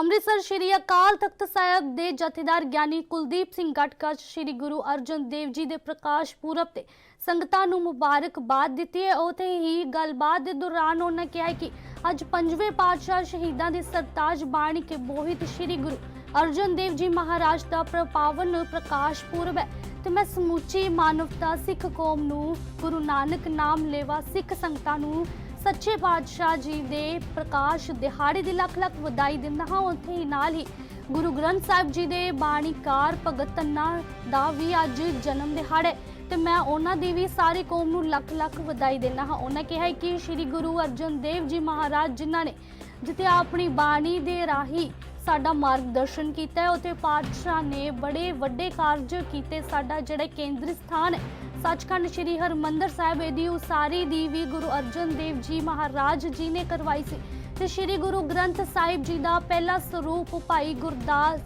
ਅੰਮ੍ਰਿਤਸਰ ਸ਼੍ਰੀ ਅਕਾਲ ਤਖਤ ਸਾਹਿਬ ਦੇ ਜਥੇਦਾਰ ਗਿਆਨੀ ਕੁਲਦੀਪ ਸਿੰਘ ਗਟਕਾ ਸ਼੍ਰੀ ਗੁਰੂ ਅਰਜਨ ਦੇਵ ਜੀ ਦੇ ਪ੍ਰਕਾਸ਼ ਪੁਰਬ ਤੇ ਸੰਗਤਾਂ ਨੂੰ ਮੁਬਾਰਕਬਾਦ ਦਿੱਤੀ ਹੈ। ਉਥੇ ਹੀ ਗੱਲਬਾਤ ਦੇ ਦੌਰਾਨ ਉਹਨਾਂ ਕਿਹਾ ਕਿ ਅੱਜ ਪੰਜਵੇਂ ਪਾਤਸ਼ਾਹ ਸ਼ਹੀਦਾਂ ਦੇ ਸਰਤਾਜ ਬਾਣੀ ਕੇ ਬੋਹਿਤ ਸ਼੍ਰੀ ਗੁਰੂ ਅਰਜਨ ਦੇਵ ਜੀ ਮਹਾਰਾਜ ਦਾ ਪ੍ਰਪਾਵਨ ਪ੍ਰਕਾਸ਼ ਪੁਰਬ ਹੈ। ਤੇ ਮੈਂ ਸਮੁੱਚੀ ਮਾਨਵਤਾ ਸਿੱਖ ਕੌਮ ਨੂੰ ਗੁਰੂ ਨਾਨਕ ਨਾਮ ਲੇਵਾ ਸਿੱਖ ਸੰਗਤਾਂ ਨੂੰ ਸੱਚੇ ਪਾਤਸ਼ਾਹ ਜੀ ਦੇ ਪ੍ਰਕਾਸ਼ ਦਿਹਾੜੇ ਦੀ ਲੱਖ ਲੱਖ ਵਧਾਈ ਦਿੰਦਾ ਹਾਂ। ਉੱਥੇ ਹੀ ਨਾਲ ਹੀ ਗੁਰੂ ਗ੍ਰੰਥ ਸਾਹਿਬ ਜੀ ਦੇ ਬਾਣੀਕਾਰ ਭਗਤ ਤੰਨਾ ਦਾ ਵੀ ਅੱਜ ਜਨਮ ਦਿਹਾੜਾ ਹੈ ਤੇ ਮੈਂ ਉਹਨਾਂ ਦੀ ਵੀ ਸਾਰੀ ਕੌਮ ਨੂੰ ਲੱਖ ਲੱਖ ਵਧਾਈ ਦਿੰਦਾ ਹਾਂ। ਉਹਨਾਂ ਕਿਹਾ ਕਿ ਸ੍ਰੀ ਗੁਰੂ ਅਰਜਨ ਦੇਵ ਜੀ ਮਹਾਰਾਜ ਜਿਨ੍ਹਾਂ ਨੇ ਜਿੱਥੇ ਆਪਣੀ ਬਾਣੀ ਦੇ ਰਾਹੀਂ ਸਾਡਾ ਮਾਰਗਦਰਸ਼ਨ ਕੀਤਾ ਹੈ, ਉਥੇ ਪਾਤਸ਼ਾਹ ਨੇ ਬੜੇ ਵੱਡੇ ਕਾਰਜ ਕੀਤੇ। ਸਾਡਾ ਜਿਹੜਾ ਕੇਂਦਰੀ ਸਥਾਨ ਹੈ ਸੱਚਖੰਡ ਸ੍ਰੀ ਹਰਮੰਦਰ ਸਾਹਿਬ ਦੀ ਉਸਾਰੀ ਦੀ ਵੀ ਗੁਰੂ ਅਰਜਨ ਦੇਵ ਜੀ ਮਹਾਰਾਜ ਜੀ ਨੇ ਕਰਵਾਈ ਸੀ। ਤੇ ਸ੍ਰੀ ਗੁਰੂ ਗ੍ਰੰਥ ਸਾਹਿਬ ਜੀ ਦਾ ਪਹਿਲਾ ਸਰੂਪ ਭਾਈ ਗੁਰਦਾਸ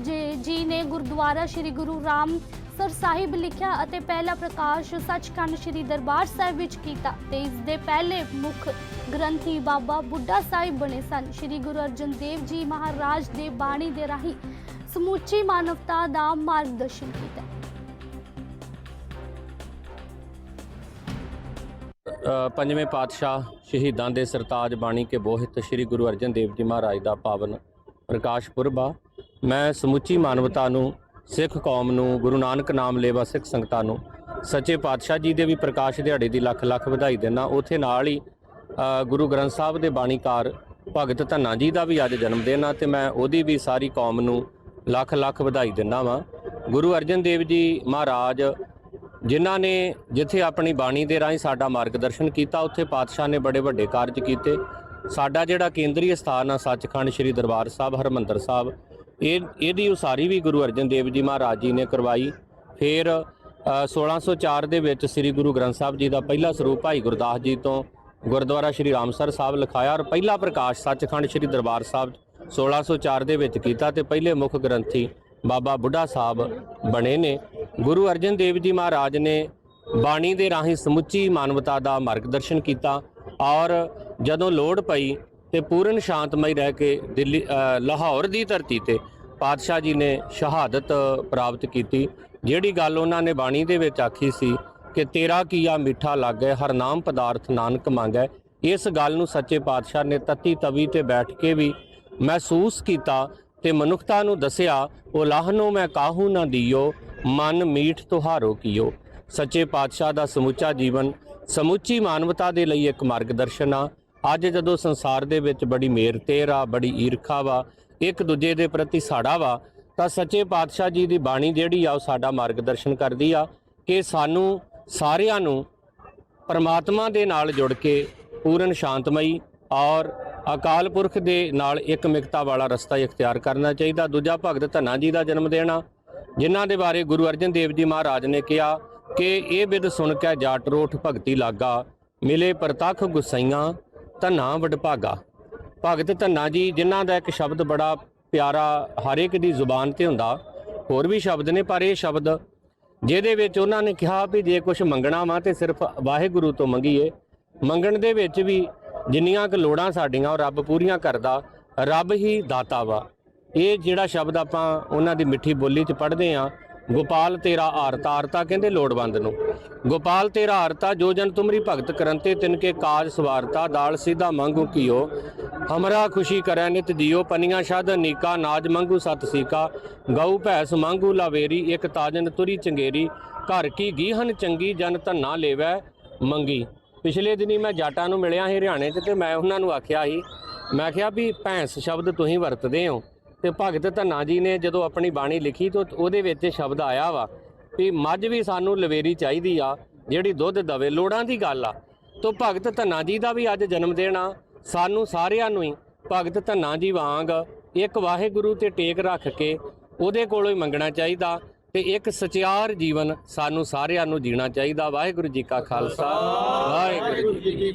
ਜੀ ਜੀ ਨੇ ਗੁਰਦੁਆਰਾ ਸ੍ਰੀ ਗੁਰੂ ਰਾਮ ਸਰ ਸਾਹਿਬ ਲਿਖਿਆ ਅਤੇ ਪਹਿਲਾ ਪ੍ਰਕਾਸ਼ ਸੱਚਖੰਡ ਸ੍ਰੀ ਦਰਬਾਰ ਸਾਹਿਬ ਵਿੱਚ ਕੀਤਾ ਤੇ ਇਸ ਦੇ ਪਹਿਲੇ ਮੁੱਖ ਗ੍ਰੰਥੀ ਬਾਬਾ ਬੁੱਢਾ ਸਾਹਿਬ ਬਣੇ ਸਨ। ਸ੍ਰੀ ਗੁਰੂ ਅਰਜਨ ਦੇਵ ਜੀ ਮਹਾਰਾਜ ਦੇ ਬਾਣੀ ਦੇ ਰਾਹੀਂ ਸਮੁੱਚੀ ਮਾਨਵਤਾ ਦਾ ਮਾਰਗਦਰਸ਼ਨ ਕੀਤਾ। ਪੰਜਵੇਂ ਪਾਤਸ਼ਾਹ ਸ਼ਹੀਦਾਂ ਦੇ ਸਰਤਾਜ ਬਾਣੀ ਕੇ ਬੋਹਿਤ ਸ੍ਰੀ ਗੁਰੂ ਅਰਜਨ ਦੇਵ ਜੀ ਮਹਾਰਾਜ ਦਾ ਪਾਵਨ ਪ੍ਰਕਾਸ਼ ਪੁਰਬ। ਆ ਮੈਂ ਸਮੁੱਚੀ ਮਾਨਵਤਾ ਨੂੰ, ਸਿੱਖ ਕੌਮ ਨੂੰ, ਗੁਰੂ ਨਾਨਕ ਨਾਮ ਲੇਵਾ ਸਿੱਖ ਸੰਗਤਾਂ ਨੂੰ, ਸੱਚੇ ਪਾਤਸ਼ਾਹ ਜੀ ਦੇ ਵੀ ਪ੍ਰਕਾਸ਼ ਦਿਹਾੜੇ ਦੀ ਲੱਖ ਲੱਖ ਵਧਾਈ ਦਿੰਦਾ ਉਥੇ ਨਾਲ ਹੀ ਗੁਰੂ ਗ੍ਰੰਥ ਸਾਹਿਬ ਦੇ ਬਾਣੀਕਾਰ ਭਗਤ ਧੰਨਾ ਜੀ ਦਾ ਵੀ ਅੱਜ ਜਨਮ ਦਿਨ ਆ ਤੇ ਮੈਂ ਉਹਦੀ ਵੀ ਸਾਰੀ ਕੌਮ ਨੂੰ ਲੱਖ ਲੱਖ ਵਧਾਈ ਦਿੰਦਾ ਵਾਂ। ਗੁਰੂ ਅਰਜਨ ਦੇਵ ਜੀ ਮਹਾਰਾਜ ਜਿਨ੍ਹਾਂ ਨੇ ਜਿੱਥੇ ਆਪਣੀ ਬਾਣੀ ਦੇ ਰਾਹੀਂ ਸਾਡਾ ਮਾਰਗਦਰਸ਼ਨ ਕੀਤਾ ਉੱਥੇ ਪਾਤਸ਼ਾਹ ਨੇ ਬੜੇ ਵੱਡੇ ਕਾਰਜ ਕੀਤੇ। ਸਾਡਾ ਜਿਹੜਾ ਕੇਂਦਰੀ ਸਥਾਨ ਆ ਸੱਚਖੰਡ ਸ੍ਰੀ ਦਰਬਾਰ ਸਾਹਿਬ ਹਰਮੰਦਰ ਸਾਹਿਬ ਇਹ ਇਹਦੀ ਉਸਾਰੀ ਵੀ ਗੁਰੂ ਅਰਜਨ ਦੇਵ ਜੀ ਮਹਾਰਾਜ ਜੀ ਨੇ ਕਰਵਾਈ। ਫਿਰ ਅ, 1604 ਦੇ ਵਿੱਚ ਸ੍ਰੀ ਗੁਰੂ ਗ੍ਰੰਥ ਸਾਹਿਬ ਜੀ ਦਾ ਪਹਿਲਾ ਸਰੂਪ ਭਾਈ ਗੁਰਦਾਸ ਜੀ ਤੋਂ ਗੁਰਦੁਆਰਾ ਸ੍ਰੀ ਰਾਮਸਰ ਸਾਹਿਬ ਲਿਖਾਇਆ ਔਰ ਪਹਿਲਾ ਪ੍ਰਕਾਸ਼ ਸੱਚਖੰਡ ਸ੍ਰੀ ਦਰਬਾਰ ਸਾਹਿਬ 1604 ਦੇ ਵਿੱਚ ਕੀਤਾ ਤੇ ਪਹਿਲੇ ਮੁੱਖ ਗ੍ਰੰਥੀ ਬਾਬਾ ਬੁੱਢਾ ਸਾਹਿਬ ਬਣੇ ਨੇ। ਗੁਰੂ ਅਰਜਨ ਦੇਵ ਜੀ ਮਹਾਰਾਜ ਨੇ ਬਾਣੀ ਦੇ ਰਾਹੀਂ ਸਮੁੱਚੀ ਮਾਨਵਤਾ ਦਾ ਮਾਰਗਦਰਸ਼ਨ ਕੀਤਾ ਔਰ ਜਦੋਂ ਲੋੜ ਪਈ ਤੇ ਪੂਰਨ ਸ਼ਾਂਤਮਈ ਰਹਿ ਕੇ ਦਿੱਲੀ ਲਾਹੌਰ ਦੀ ਧਰਤੀ ਤੇ ਪਾਤਸ਼ਾਹ ਜੀ ਨੇ ਸ਼ਹਾਦਤ ਪ੍ਰਾਪਤ ਕੀਤੀ, ਜਿਹੜੀ ਗੱਲ ਉਹਨਾਂ ਨੇ ਬਾਣੀ ਦੇ ਵਿੱਚ ਆਖੀ ਸੀ ਕਿ ਤੇਰਾ ਕੀਆ ਮਿੱਠਾ ਲੱਗੇ, ਹਰ ਨਾਮ ਪਦਾਰਥ ਨਾਨਕ ਮੰਗੈ। ਇਸ ਗੱਲ ਨੂੰ ਸੱਚੇ ਪਾਤਸ਼ਾਹ ਨੇ ਤਤੀ ਤਵੀ ਤੇ ਬੈਠ ਕੇ ਵੀ ਮਹਿਸੂਸ ਕੀਤਾ ਤੇ ਮਨੁੱਖਤਾ ਨੂੰ ਦੱਸਿਆ, ਉਹ ਲਾਹਨੋ ਮੈਂ ਕਾਹੂ ਨਾ ਦਿਓ ਮਨ ਮੀਠ ਤੁਹਾਰੋ ਕੀਓ। ਸੱਚੇ ਪਾਤਸ਼ਾਹ ਦਾ ਸਮੁੱਚਾ ਜੀਵਨ, ਸਮੁੱਚੀ ਮਾਨਵਤਾ ਦੇ ਲਈ ਇੱਕ ਮਾਰਗਦਰਸ਼ਨ ਆ। ਅੱਜ ਜਦੋਂ ਸੰਸਾਰ ਦੇ ਵਿੱਚ ਬੜੀ ਮੇਰ ਤੇਰ ਆ, ਬੜੀ ਈਰਖਾ ਵਾ, ਇੱਕ ਦੂਜੇ ਦੇ ਪ੍ਰਤੀ ਸਾੜਾ ਵਾ, ਤਾਂ ਸੱਚੇ ਪਾਤਸ਼ਾਹ ਜੀ ਦੀ ਬਾਣੀ ਜਿਹੜੀ ਆ ਉਹ ਸਾਡਾ ਮਾਰਗਦਰਸ਼ਨ ਕਰਦੀ ਆ ਕਿ ਸਾਨੂੰ ਸਾਰਿਆਂ ਨੂੰ ਪਰਮਾਤਮਾ ਦੇ ਨਾਲ ਜੁੜ ਕੇ ਪੂਰਨ ਸ਼ਾਂਤਮਈ ਔਰ ਅਕਾਲ ਪੁਰਖ ਦੇ ਨਾਲ ਇੱਕ ਮਿਕਤਾ ਵਾਲਾ ਰਸਤਾ ਇਖਤਿਆਰ ਕਰਨਾ ਚਾਹੀਦਾ। ਦੂਜਾ ਭਗਤ ਧੰਨਾ ਜੀ ਦਾ ਜਨਮ ਦੇਣਾ ਜਿਨ੍ਹਾਂ ਦੇ ਬਾਰੇ ਗੁਰੂ ਅਰਜਨ ਦੇਵ ਜੀ ਮਹਾਰਾਜ ਨੇ ਕਿਹਾ ਕਿ ਇਹ ਬਿਦ ਸੁਣ ਕੇ ਜਾਟ ਰੋਠ ਭਗਤੀ ਲਾਗਾ, ਮਿਲੇ ਪ੍ਰਤੱਖ ਗੁਸਈਆਂ, ਧੰਨਾ ਵਡਭਾਗਾ ਭਗਤ ਧੰਨਾ ਜੀ, ਜਿਨ੍ਹਾਂ ਦਾ ਇੱਕ ਸ਼ਬਦ ਬੜਾ ਪਿਆਰਾ ਹਰ ਇੱਕ ਦੀ ਜ਼ੁਬਾਨ ਤੇ ਹੁੰਦਾ, ਹੋਰ ਵੀ ਸ਼ਬਦ ਨੇ, ਪਰ ਇਹ ਸ਼ਬਦ ਜਿਹਦੇ ਵਿੱਚ ਉਹਨਾਂ ਨੇ ਕਿਹਾ ਵੀ ਜੇ ਕੁਝ ਮੰਗਣਾ ਵਾ ਤੇ ਸਿਰਫ ਵਾਹਿਗੁਰੂ ਤੋਂ ਮੰਗੀਏ। ਮੰਗਣ ਦੇ ਵਿੱਚ ਵੀ ਜਿੰਨੀਆਂ ਕੁ ਲੋੜਾਂ ਸਾਡੀਆਂ, ਉਹ ਰੱਬ ਪੂਰੀਆਂ ਕਰਦਾ, ਰੱਬ ਹੀ ਦਾਤਾ ਵਾ। ਇਹ ਜਿਹੜਾ ਸ਼ਬਦ ਆਪਾਂ ਉਹਨਾਂ ਦੀ ਮਿੱਠੀ ਬੋਲੀ 'ਚ ਪੜ੍ਹਦੇ ਆ ਗੋਪਾਲ ਤੇਰਾ ਆਰਤਾ ਆਰਤਾ ਕਹਿੰਦੇ ਲੋੜਵੰਦ ਨੂੰ। ਗੋਪਾਲ ਤੇਰਾ ਆਰਤਾ, ਜੋ ਜਨ ਤੁਮਰੀ ਭਗਤ ਕਰੰਤੇ, ਤਿਨ ਕੇ ਕਾਜ ਸਵਾਰਤਾ, ਦਾਲ ਸਿੱਧਾ ਮੰਗੂ ਕੀਓ। ਹਮਰਾ ਖੁਸ਼ੀ ਕਰੈ ਨਿਤ ਦਿਓ, ਪਨੀਆਂ ਸ਼ਦ ਨੀਕਾ ਨਾਜ ਮੰਗੂ ਸਤ ਸੀਕਾ। ਗਊ ਭੈਸ ਮੰਗੂ ਲਾਵੇਰੀ, ਇੱਕ ਤਾਜਨ ਤੁਰੀ ਚੰਗੇਰੀ। ਘਰ ਕੀ ਗੀਹਨ ਚੰਗੀ, ਜਨ ਧੰਨਾ ਲੇਵੈ ਮੰਗੀ। ਪਿਛਲੇ ਦਿਨੀ ਮੈਂ ਜਾਟਾਂ ਨੂੰ ਮਿਲਿਆ ਸੀ ਹਰਿਆਣੇ 'ਚ ਤੇ ਮੈਂ ਉਹਨਾਂ ਨੂੰ ਆਖਿਆ ਸੀ। ਮੈਂ ਕਿਹਾ ਵੀ ਭੈਂਸ ਸ਼ਬਦ ਤੁਸੀਂ ਵਰਤਦੇ ਹੋ। ਤੇ ਭਗਤ ਧੰਨਾ ਜੀ ਨੇ ਜਦੋਂ ਆਪਣੀ ਬਾਣੀ ਲਿਖੀ ਤਾਂ ਉਹਦੇ ਵਿੱਚ ਸ਼ਬਦ ਆਇਆ ਵਾ ਵੀ ਮੱਝ ਵੀ ਸਾਨੂੰ ਲਵੇਰੀ ਚਾਹੀਦੀ ਆ ਜਿਹੜੀ ਦੁੱਧ ਦਵੇ ਲੋੜਾਂ ਦੀ ਗੱਲ ਆ। ਤੋਂ ਭਗਤ ਧੰਨਾ ਜੀ ਦਾ ਵੀ ਅੱਜ ਜਨਮ ਦਿਨ ਆ ਸਾਨੂੰ ਸਾਰਿਆਂ ਨੂੰ ਹੀ ਭਗਤ ਧੰਨਾ ਜੀ ਵਾਂਗ ਇੱਕ ਵਾਹਿਗੁਰੂ ਤੇ ਟੇਕ ਰੱਖ ਕੇ ਉਹਦੇ ਕੋਲੋਂ ਹੀ ਮੰਗਣਾ ਚਾਹੀਦਾ ਤੇ ਇੱਕ ਸਚਿਆਰ ਜੀਵਨ ਸਾਨੂੰ ਸਾਰਿਆਂ ਨੂੰ ਜੀਣਾ ਚਾਹੀਦਾ। ਵਾਹਿਗੁਰੂ ਜੀ ਕਾ ਖਾਲਸਾ ਵਾਹਿਗੁਰੂ ਜੀ ਕੀ